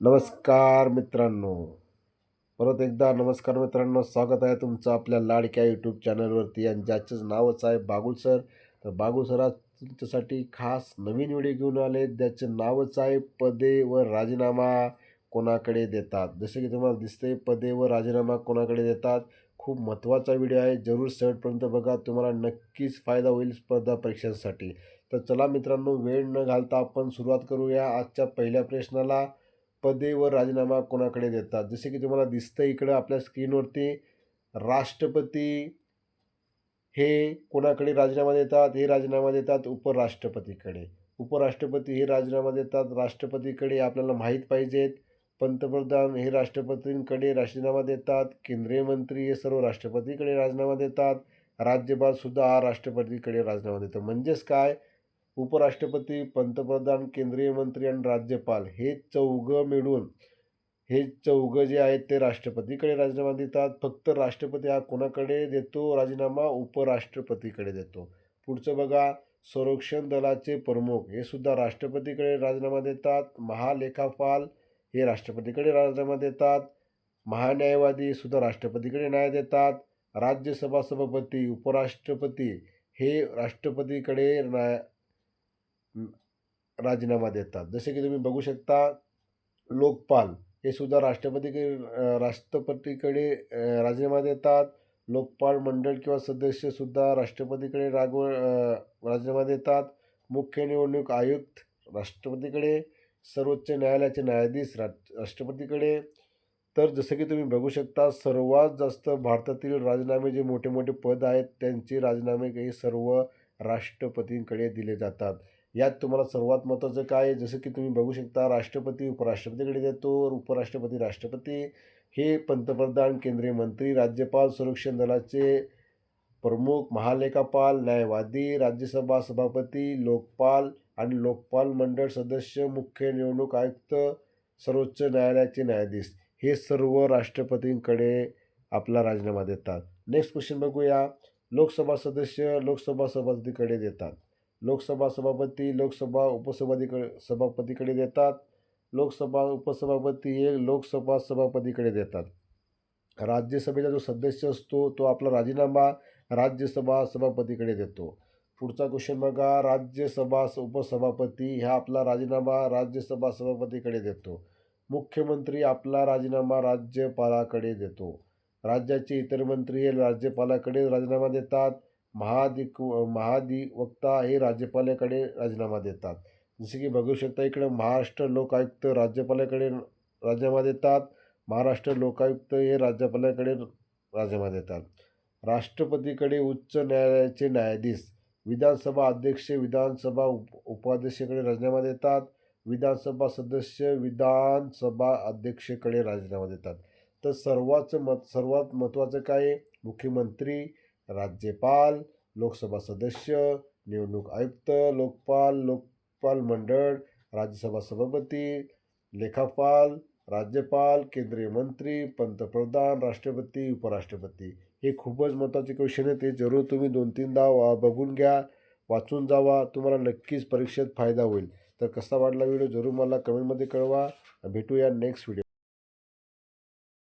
नमस्कार मित्रांनो. परत एकदा नमस्कार मित्रांनो. स्वागत आहे तुमचं आपल्या लाडक्या यूट्यूब चॅनलवरती आणि ज्याचंच नावच आहे बागुल सर. तर बागुल सर आज तुमच्यासाठी खास नवीन व्हिडिओ घेऊन आले. ज्याचं नावच आहे पदे व राजीनामा कोणाकडे देतात? जसे की तुम्हाला दिसते पदे व राजीनामा कोणाकडे देतात? खूप महत्त्वाचा व्हिडिओ आहे. जरूर शेवटपर्यंत बघा. तुम्हाला नक्कीच फायदा होईल स्पर्धा परीक्षांसाठी. तर चला मित्रांनो वेळ न घालता आपण सुरुवात करूया आजच्या पहिल्या प्रश्नाला. पदे व राजीनामा कोणाकडे देतात? जसे की तुम्हाला दिसतं इकडं आपल्या स्क्रीनवरती राष्ट्रपती हे कोणाकडे राजीनामा देतात? हे राजीनामा देतात उपराष्ट्रपतीकडे. उपराष्ट्रपती हे राजीनामा देतात राष्ट्रपतीकडे आपल्याला माहीत पाहिजेत. पंतप्रधान हे राष्ट्रपतींकडे राजीनामा देतात. केंद्रीय मंत्री हे सर्व राष्ट्रपतीकडे राजीनामा देतात. राज्यपालसुद्धा हा राष्ट्रपतीकडे राजीनामा देतात. म्हणजेच काय? उपराष्ट्रपती पंतप्रधान केंद्रीय मंत्री आणि राज्यपाल हे चौघं मिळून हे चौघं जे आहेत ते राष्ट्रपतीकडे राजीनामा देतात. फक्त राष्ट्रपती हा कोणाकडे देतो? राजीनामा उपराष्ट्रपतीकडे देतो. पुढचं बघा. संरक्षण दलाचे प्रमुख हे सुद्धा राष्ट्रपतीकडे राजीनामा देतात. महालेखापाल हे राष्ट्रपतीकडे राजीनामा देतात. महान्यायवादी सुद्धा राष्ट्रपतीकडे न्याय देतात. राज्यसभा सभापती उपराष्ट्रपती हे राष्ट्रपतीकडे न्याय राजीनामा देतात. जसे की तुम्ही बघू शकता लोकपाल हे सुद्धा राष्ट्रपतीकडे राष्ट्रपतीकडे राजीनामा देतात. लोकपाल मंडळ किंवा सदस्यसुद्धा राष्ट्रपतीकडे रागव राजीनामा देतात. मुख्य निवडणूक आयुक्त राष्ट्रपतीकडे सर्वोच्च न्यायालयाचे न्यायाधीश रा राष्ट्रपतीकडे. तर जसं की तुम्ही बघू शकता सर्वात जास्त भारतातील राजीनामे जे मोठे मोठे पद आहेत त्यांचे राजीनामे हे सर्व राष्ट्रपतींकडे दिले जातात. यात तुम्हाला सर्वात महत्त्वाचं काय आहे? जसं की तुम्ही बघू शकता राष्ट्रपती उपराष्ट्रपतीकडे देतो उपराष्ट्रपती राष्ट्रपती हे पंतप्रधान केंद्रीय मंत्री राज्यपाल संरक्षण दलाचे प्रमुख महालेखापाल न्यायवादी राज्यसभा सभापती लोकपाल आणि लोकपाल मंडळ सदस्य मुख्य निवडणूक आयुक्त सर्वोच्च न्यायालयाचे न्यायाधीश. हे सर्व राष्ट्रपतींकडे आपला राजीनामा देतात. नेक्स्ट क्वेश्चन बघूया. लोकसभा सदस्य लोकसभा सभापतीकडे देतात. लोकसभा सभापती लोकसभा उपसभाधिकडे सभापतीकडे देतात. लोकसभा उपसभापती हे लोकसभा सभापतीकडे देतात. राज्यसभेचा जो सदस्य असतो तो आपला राजीनामा राज्यसभा सभापतीकडे देतो. पुढचा क्वेश्चन बघा. राज्यसभा उपसभापती हा आपला राजीनामा राज्यसभा सभापतीकडे देतो. मुख्यमंत्री आपला राजीनामा राज्यपालाकडे देतो. राज्याचे इतर मंत्री हे राज्यपालाकडे राजीनामा देतात. महाधिक महाधिवक्ता हे राज्यपालाकडे राजीनामा देतात. जसे की बघू शकता इकडे महाराष्ट्र लोक आयुक्त राज्यपालाकडे राजीनामा देतात. महाराष्ट्र लोकायुक्त हे राज्यपालाकडे राजीनामा देतात. राष्ट्रपतीकडे उच्च न्यायालयाचे न्यायाधीश विधानसभा अध्यक्ष विधानसभा उप उपाध्यक्षकडे राजीनामा देतात. विधानसभा सदस्य विधानसभा अध्यक्षकडे राजीनामा देतात. तर सर्वाचं मत सर्वात महत्त्वाचं काय मुख्यमंत्री राज्यपाल लोकसभा सदस्य निवडणूक आयुक्त लोकपाल लोकपाल मंडळ राज्यसभा सभापती लेखापाल राज्यपाल केंद्रीय मंत्री पंतप्रधान राष्ट्रपती उपराष्ट्रपती. हे खूपच महत्त्वाचे क्वेश्चन आहे ते जरूर तुम्ही दोन तीनदा वा बघून घ्या वाचून जावा. तुम्हाला नक्कीच परीक्षेत फायदा होईल. तर कसा वाटला व्हिडिओ? जरूर मला कमेंटमध्ये कळवा. भेटूया नेक्स्ट व्हिडिओ